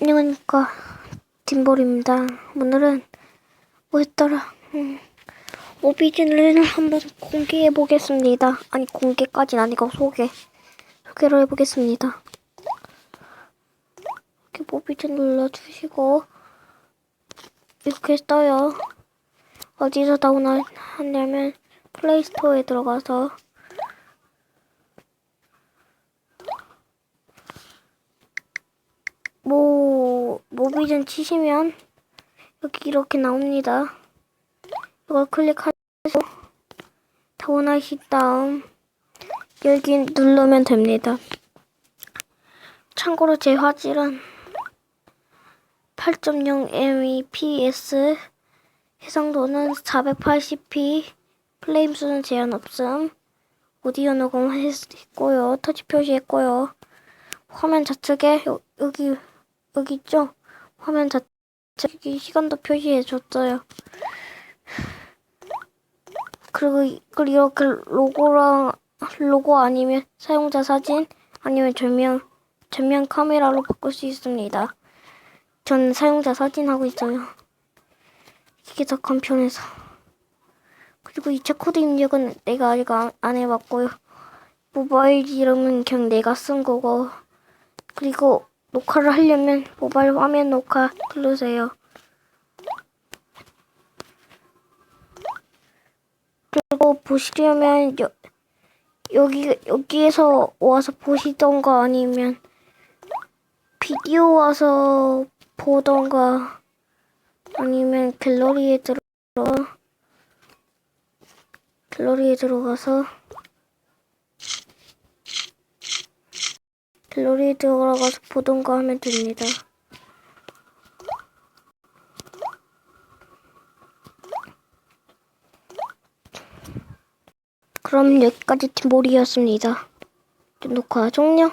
안녕하십니까 딘볼입니다. 오늘은 뭐였더라? 음, 오비진을 한번 공개해 보겠습니다. 아니 공개까진 아니고 소개 소개를 해보겠습니다. 이렇게 오비진 눌러주시고 이렇게 떠요. 어디서 다운을 하냐면 플레이스토어에 들어가서 모 모비전 치시면 여기 이렇게 나옵니다. 이걸 클릭하고 다운하신 다음 여기 누르면 됩니다. 참고로 제 화질은 8.0 Mbps 해상도는 480p 플레임 수는 제한 없음 오디오 녹음했고요 터치 표시했고요 화면 좌측에 여, 여기 여기 있죠? 화면 좌측에 시간도 표시해 줬어요. 그리고 이- 그리고 이렇게 로고랑 로고 아니면 사용자 사진 아니면 전면 전면 카메라로 바꿀 수 있습니다. 전 사용자 사진 하고 있어요. 이게 더 간편해서. 그리고 2차 코드 입력은 내가 아직 안, 안 해봤고요. 모바일 이름은 그냥 내가 쓴 거고. 그리고 녹화를 하려면 모바일 화면 녹화 누르세요. 그리고 보시려면 여, 여기 여기에서 와서 보시던가 아니면 비디오 와서 보던가 아니면 갤러리에 들어 갤러리에 들어가서 갤러리에 들어가서 보던가 하면 됩니다. 그럼 여기까지 팀볼이었습니다. 녹화 종료.